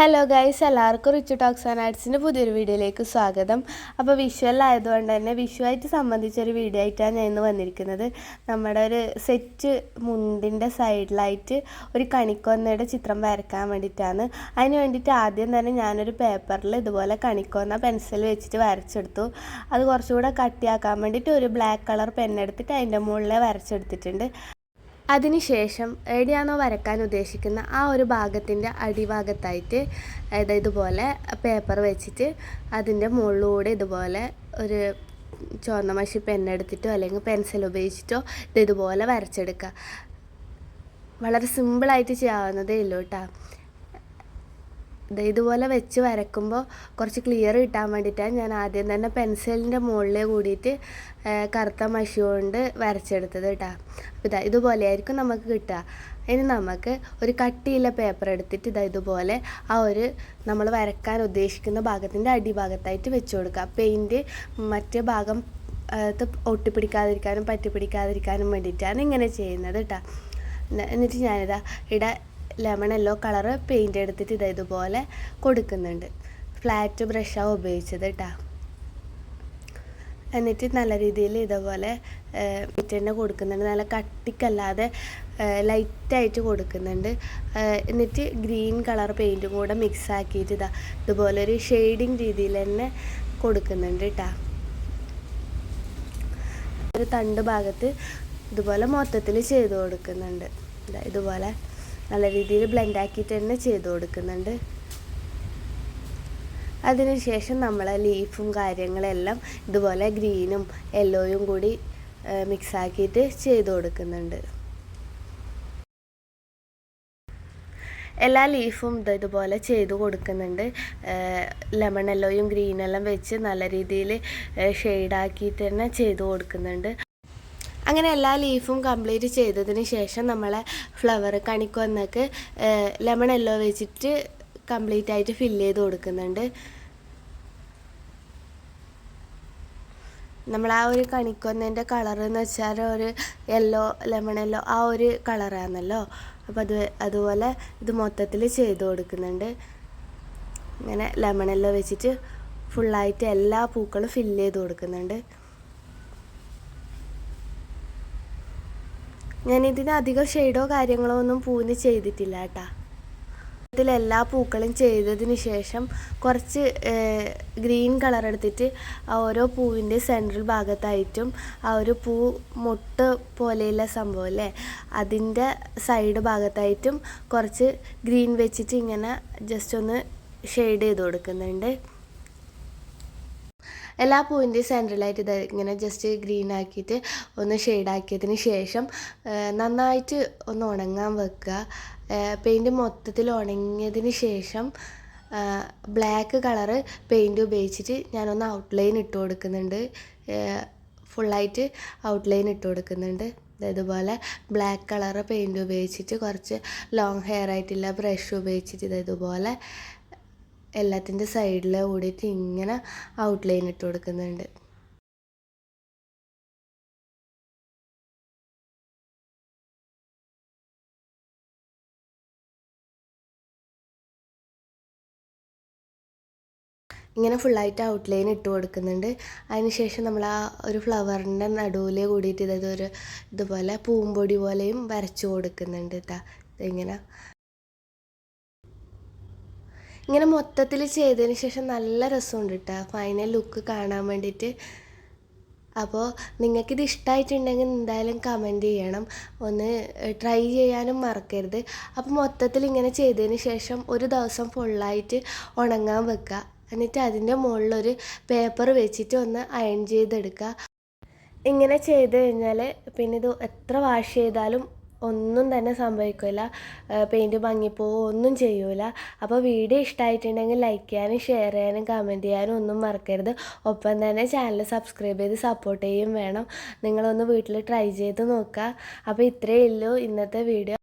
Hello guys എല്ലാവർക്കും rich talks and ആർട്സിന്റെ പുതിയൊരു വീഡിയോയിലേക്ക് സ്വാഗതം. അപ്പോൾ വിഷ്വൽ ആയതുകൊണ്ട് തന്നെ വിഷുവായിട്ട് സംബന്ധിച്ചൊരു വീഡിയോ ആയിട്ടാണ് ഞാൻ ഇന്ന് വന്നിരിക്കുന്നത്. നമ്മുടെ ഒരു സെറ്റ് മുണ്ടിന്റെ സൈഡിലായിട്ട് ഒരു കണിക്കൊന്നയുടെ ചിത്രം വരയ്ക്കാൻ വേണ്ടിയിട്ടാണ്. അതിന് വേണ്ടിയിട്ട് ആദ്യം തന്നെ ഞാനൊരു പേപ്പറിൽ ഇതുപോലെ കണിക്കൊന്ന പെൻസിൽ വെച്ചിട്ട് വരച്ചെടുത്തു. അത് കുറച്ചുകൂടെ കട്ടിയാക്കാൻ വേണ്ടിയിട്ട് ഒരു ബ്ലാക്ക് കളർ പെന്നെടുത്തിട്ട് അതിന്റെ മുകളിൽ വരച്ചെടുത്തിട്ടുണ്ട്. അതിനുശേഷം എവിടെയാണോ വരക്കാൻ ഉദ്ദേശിക്കുന്ന ആ ഒരു ഭാഗത്തിന്റെ അടിഭാഗത്തായിട്ട് അതായത് ഇതുപോലെ പേപ്പർ വെച്ചിട്ട് അതിന്റെ മുകളിലൂടെ ഇതുപോലെ ഒരു ചുവന്ന മഷി പെന്നെടുത്തിട്ടോ അല്ലെങ്കിൽ പെൻസിൽ ഉപയോഗിച്ചിട്ടോ ഇത് ഇതുപോലെ വരച്ചെടുക്കുക. വളരെ സിമ്പിളായിട്ട് ചെയ്യാവുന്നതേ ഉള്ളൂ കേട്ടോ. ഇതുപോലെ വെച്ച് വരക്കുമ്പോൾ കുറച്ച് ക്ലിയർ കിട്ടാൻ വേണ്ടിയിട്ടാണ് ഞാൻ ആദ്യം തന്നെ പെൻസിലിന്റെ മുകളിൽ കൂടിയിട്ട് കറുത്ത മഷി കൊണ്ട് വരച്ചെടുത്തത് കേട്ടോ അപ്പോൾ ഇതാ ഇതുപോലെയായിരിക്കും നമുക്ക് കിട്ടുക. ഇനി നമുക്ക് ഒരു കട്ടിയുള്ള പേപ്പർ എടുത്തിട്ട് ഇതാ ഇതുപോലെ ആ ഒരു നമ്മൾ വരക്കാൻ ഉദ്ദേശിക്കുന്ന ഭാഗത്തിന്റെ അടിഭാഗത്തായിട്ട് വെച്ച് കൊടുക്കുക. പെയിന്റ് മറ്റേ ഭാഗം ഒട്ടിപ്പിടിക്കാതിരിക്കാനും പറ്റിപ്പിടിക്കാതിരിക്കാനും വേണ്ടിയിട്ടാണ് ഇങ്ങനെ ചെയ്യുന്നത് കേട്ടോ എന്നിട്ട് ഞാനിതാ ഇവിടെ ലെമൺ യെല്ലോ കളറ് പെയിന്റ് എടുത്തിട്ട് ഇതാ ഇതുപോലെ കൊടുക്കുന്നുണ്ട്. ഫ്ലാറ്റ് ബ്രഷാണ് ഉപയോഗിച്ചത് കേട്ടോ എന്നിട്ട് നല്ല രീതിയിൽ ഇതേപോലെ തന്നെ കൊടുക്കുന്നുണ്ട്. നല്ല കട്ടിക്കല്ലാതെ ലൈറ്റായിട്ട് കൊടുക്കുന്നുണ്ട്. എന്നിട്ട് ഗ്രീൻ കളർ പെയിന്റും കൂടെ മിക്സ് ആക്കിയിട്ട് ഇതാ ഇതുപോലെ ഒരു ഷെയ്ഡിങ് രീതിയിൽ തന്നെ കൊടുക്കുന്നുണ്ട് കേട്ടോ ഒരു തണ്ട് ഭാഗത്ത് ഇതുപോലെ മൊത്തത്തിൽ ചെയ്ത് കൊടുക്കുന്നുണ്ട്. ഇതുപോലെ നല്ല രീതിയിൽ ബ്ലെൻഡ് ആക്കിയിട്ട് തന്നെ ചെയ്ത് കൊടുക്കുന്നുണ്ട്. അതിനുശേഷം നമ്മൾ ലീഫും കാര്യങ്ങളെല്ലാം ഇതുപോലെ ഗ്രീനും യെല്ലോയും കൂടി മിക്സാക്കിയിട്ട് ചെയ്ത് കൊടുക്കുന്നുണ്ട്. എല്ലാ ലീഫും ഇത് ഇതുപോലെ ചെയ്ത് കൊടുക്കുന്നുണ്ട്. ലെമൺ യെല്ലോയും ഗ്രീനെല്ലാം വെച്ച് നല്ല രീതിയിൽ ഷെയ്ഡാക്കിയിട്ട് തന്നെ ചെയ്ത് കൊടുക്കുന്നുണ്ട്. അങ്ങനെ എല്ലാ ലീഫും കംപ്ലീറ്റ് ചെയ്തതിന് ശേഷം നമ്മളെ ഫ്ലവർ കണിക്കൊന്നൊക്കെ ലെമൺ എല്ലോ വെച്ചിട്ട് കംപ്ലീറ്റ് ആയിട്ട് ഫില്ല് ചെയ്ത് കൊടുക്കുന്നുണ്ട്. നമ്മൾ ആ ഒരു കണിക്കൊന്നേന്റെ കളർ എന്ന് വെച്ചാൽ ഒരു യെല്ലോ ലെമൺ യെല്ലോ ആ ഒരു കളറാണല്ലോ അപ്പോൾ അത് അതുപോലെ ഇത് മൊത്തത്തിൽ ചെയ്ത് കൊടുക്കുന്നുണ്ട്. ഇങ്ങനെ ലെമൺ യെല്ലോ വെച്ചിട്ട് ഫുള്ളായിട്ട് എല്ലാ പൂക്കളും ഫില്ല് ചെയ്ത് കൊടുക്കുന്നുണ്ട്. ഞാൻ ഇതിന് അധികം ഷെയ്ഡോ കാര്യങ്ങളോ ഒന്നും പൂവിന് ചെയ്തിട്ടില്ല കേട്ടാ ഇതിൽ എല്ലാ പൂക്കളും ചെയ്തതിന് ശേഷം കുറച്ച് ഗ്രീൻ കളർ എടുത്തിട്ട് ഓരോ പൂവിന്റെ സെൻട്രൽ ഭാഗത്തായിട്ടും ആ ഒരു പൂ മുട്ട് പോലെയുള്ള സംഭവം അല്ലേ? അതിന്റെ സൈഡ് ഭാഗത്തായിട്ടും കുറച്ച് ഗ്രീൻ വെച്ചിട്ട് ഇങ്ങനെ ജസ്റ്റ് ഒന്ന് ഷെയ്ഡ് ചെയ്ത് കൊടുക്കുന്നുണ്ട്. എല്ലാ പൂവിന്റെയും സെൻട്രലായിട്ട് ഇത് ഇങ്ങനെ ജസ്റ്റ് ഗ്രീൻ ആക്കിയിട്ട് ഒന്ന് ഷെയ്ഡാക്കിയതിന് ശേഷം നന്നായിട്ട് ഒന്ന് ഉണങ്ങാൻ വെക്കുക. പെയിന്റ് മൊത്തത്തിൽ ഉണങ്ങിയതിന് ശേഷം ബ്ലാക്ക് കളറ് പെയിന്റ് ഉപയോഗിച്ചിട്ട് ഞാനൊന്ന് ഔട്ട്ലൈൻ ഇട്ട് കൊടുക്കുന്നുണ്ട്. ഫുള്ളായിട്ട് ഔട്ട്ലൈൻ ഇട്ട് കൊടുക്കുന്നുണ്ട്. ഇതുപോലെ ബ്ലാക്ക് കളറ് പെയിന്റ് ഉപയോഗിച്ചിട്ട് കുറച്ച് ലോങ് ഹെയർ ആയിട്ടുള്ള ബ്രഷ് ഉപയോഗിച്ചിട്ട് ഇതേപോലെ എല്ലാത്തിന്റെ സൈഡിൽ കൂടിയിട്ട് ഇങ്ങനെ ഔട്ട്ലൈൻ ഇട്ട് കൊടുക്കുന്നുണ്ട്. ഇങ്ങനെ ഫുള്ളായിട്ട് ഔട്ട്ലൈൻ ഇട്ട് കൊടുക്കുന്നുണ്ട്. അതിനുശേഷം നമ്മൾ ആ ഒരു ഫ്ലവറിന്റെ നടുവിൽ കൂടിയിട്ട് ഇതൊരു ഇതുപോലെ പൂമ്പൊടി പോലെയും വരച്ചു കൊടുക്കുന്നുണ്ട് കേട്ടോ ഇങ്ങനെ ഇങ്ങനെ മൊത്തത്തിൽ ചെയ്തതിന് ശേഷം നല്ല രസമുണ്ട് കേട്ടോ ഫൈനൽ ലുക്ക് കാണാൻ വേണ്ടിയിട്ട് അപ്പോൾ നിങ്ങൾക്കിത് ഇഷ്ടമായിട്ടുണ്ടെങ്കിൽ എന്തായാലും കമന്റ് ചെയ്യണം. ഒന്ന് ട്രൈ ചെയ്യാനും മറക്കരുത്. അപ്പോൾ മൊത്തത്തിൽ ഇങ്ങനെ ചെയ്തതിന് ശേഷം ഒരു ദിവസം ഫുള്ളായിട്ട് ഉണങ്ങാൻ വെക്കുക എന്നിട്ട് അതിന്റെ മുകളിലൊരു പേപ്പർ വെച്ചിട്ട് ഒന്ന് അയൺ ചെയ്തെടുക്കുക ഇങ്ങനെ ചെയ്ത് കഴിഞ്ഞാൽ പിന്നെ ഇത് എത്ര വാഷ് ചെയ്താലും ഒന്നും തന്നെ സംഭവിക്കില്ല പെയിന്റ് ഭംഗിപ്പോവോ ഒന്നും ചെയ്യൂല. അപ്പോൾ വീഡിയോ ഇഷ്ടമായിട്ടുണ്ടെങ്കിൽ ലൈക്ക് ചെയ്യാനും ഷെയർ ചെയ്യാനും കമന്റ് ചെയ്യാനും ഒന്നും മറക്കരുത്. ഒപ്പം തന്നെ ചാനൽ സബ്സ്ക്രൈബ് ചെയ്ത് സപ്പോർട്ട് ചെയ്യുകയും വേണം. നിങ്ങളൊന്ന് വീട്ടിൽ ട്രൈ ചെയ്ത് നോക്കുക. അപ്പോൾ ഇത്രയേ ഉള്ളൂ ഇന്നത്തെ വീഡിയോ